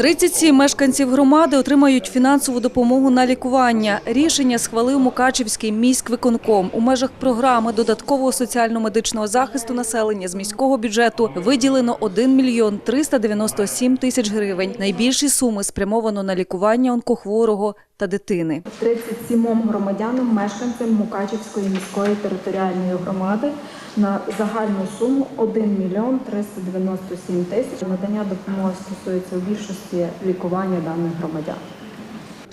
37 мешканців громади отримають фінансову допомогу на лікування. Рішення схвалив Мукачівський міськвиконком. У межах програми додаткового соціально-медичного захисту населення з міського бюджету виділено 1 мільйон 397 тисяч гривень. Найбільші суми спрямовано на лікування онкохворого та дитини. 37 громадянам, мешканцям Мукачівської міської територіальної громади на загальну суму 1 мільйон 397 тисяч. Надання допомоги стосується у більшості лікування даних громадян.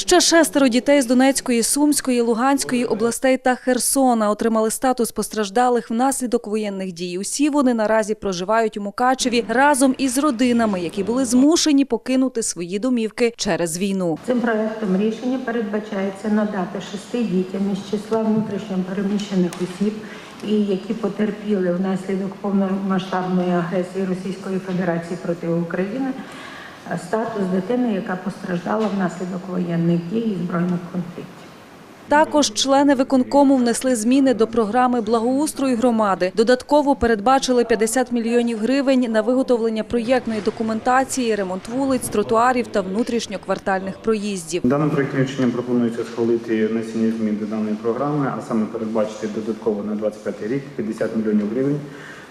Ще шестеро дітей з Донецької, Сумської, Луганської областей та Херсона отримали статус постраждалих внаслідок воєнних дій. Усі вони наразі проживають у Мукачеві разом із родинами, які були змушені покинути свої домівки через війну. Цим проектом рішення передбачається надати шести дітям із числа внутрішньо переміщених осіб, і які потерпіли внаслідок повномасштабної агресії Російської Федерації проти України статус дитини, яка постраждала внаслідок воєнних дій і збройних конфліктів. Також члени виконкому внесли зміни до програми благоустрою громади. Додатково передбачили 50 мільйонів гривень на виготовлення проєктної документації, ремонт вулиць, тротуарів та внутрішньоквартальних проїздів. Даним проєктом рішенням пропонується схвалити внесення змін до даної програми, а саме передбачити додатково на 25 рік 50 мільйонів гривень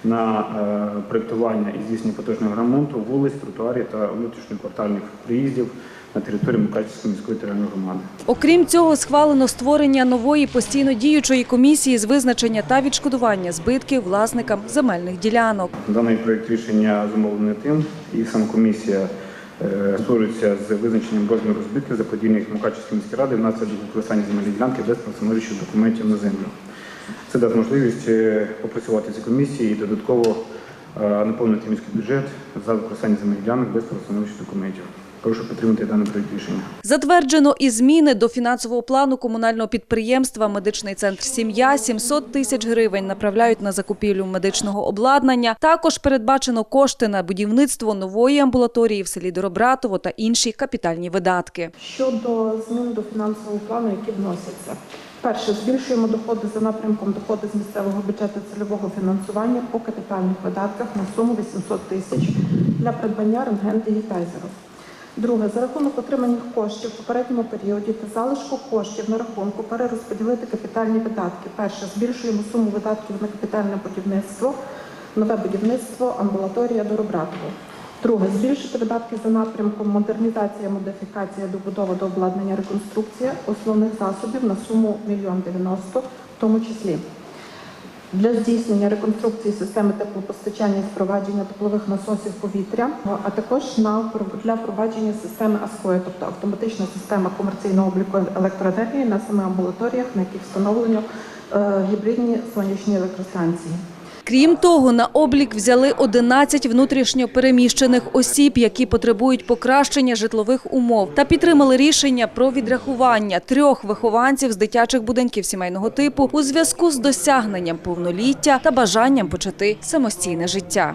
на е, проєктування і здійснення поточного ремонту вулиць, тротуарів та внутрішньоквартальних приїздів на території Мукачівської міської територіальної громади. Окрім цього, схвалено створення нової постійно діючої комісії з визначення та відшкодування збитків власникам земельних ділянок. Даний проєкт рішення зумовлений тим, і сама комісія е, створюється з визначенням розміру збитків заподільних Мукачівської міської ради внаслідок використання земельної ділянки без правостановлюючих документів на землю. Це дасть можливість е, попрацювати цій комісії і додатково е, наповнити міський бюджет за використання земельних ділянок без правостановлюючих документів. Прошу підтримати даний проєкт рішення. Затверджено і зміни до фінансового плану комунального підприємства «Медичний центр Сім'я» 700 тисяч гривень направляють на закупівлю медичного обладнання. Також передбачено кошти на будівництво нової амбулаторії в селі Доробратово та інші капітальні видатки. Щодо змін до фінансового плану, які вносяться. Перше, збільшуємо доходи за напрямком доходи з місцевого бюджету цільового фінансування по капітальних видатках на суму 800 тисяч для придбання рентген-дігітайзерів. Друге, за рахунок отриманих коштів в попередньому періоді та залишку коштів на рахунку перерозподілити капітальні видатки. Перше, збільшуємо суму видатків на капітальне будівництво, нове будівництво, амбулаторія Доробратово. Друге, збільшити видатки за напрямком модернізація, модифікація, добудова до обладнання, реконструкція основних засобів на суму 1 мільйон 90, в тому числі для здійснення реконструкції системи теплопостачання і впровадження теплових насосів повітря, а також на для впровадження системи АСКОЄ, тобто автоматична система комерційного обліку електроенергії на семи амбулаторіях, на яких встановлено е, гібридні сонячні електростанції. Крім того, на облік взяли 11 внутрішньо переміщених осіб, які потребують покращення житлових умов, та підтримали рішення про відрахування трьох вихованців з дитячих будинків сімейного типу у зв'язку з досягненням повноліття та бажанням почати самостійне життя.